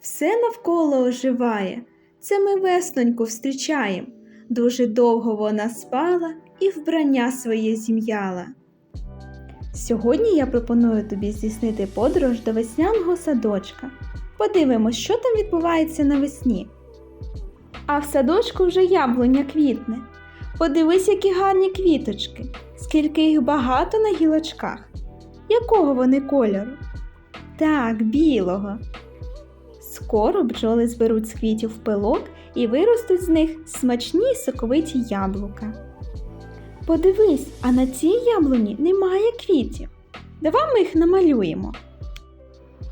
все навколо оживає. Це ми весноньку встрічаєм. Дуже довго вона спала і вбрання своє зім'яла. Сьогодні я пропоную тобі здійснити подорож до весняного садочка. Подивимось, що там відбувається навесні. А в садочку вже яблуня квітне. Подивись, які гарні квіточки, скільки їх багато на гілочках. Якого вони кольору? Так, білого. Скоро бджоли зберуть з квітів пилок і виростуть з них смачні соковиті яблука. Подивись, а на цій яблуні немає квітів. Давай ми їх намалюємо.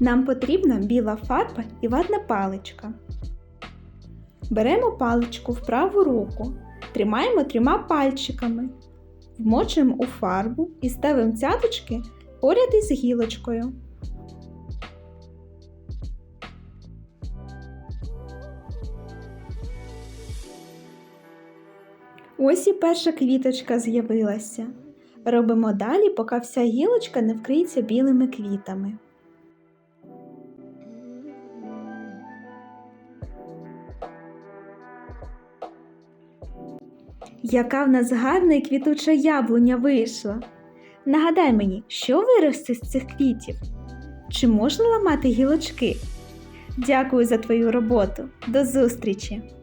Нам потрібна біла фарба і ватна паличка. Беремо паличку в праву руку, тримаємо трьома пальчиками, вмочуємо у фарбу і ставимо цяточки поряд із гілочкою. Ось і перша квіточка з'явилася. Робимо далі, поки вся гілочка не вкриється білими квітами. Яка в нас гарна і квітуча яблуня вийшла. Нагадай мені, що виросте з цих квітів? Чи можна ламати гілочки? Дякую за твою роботу. До зустрічі!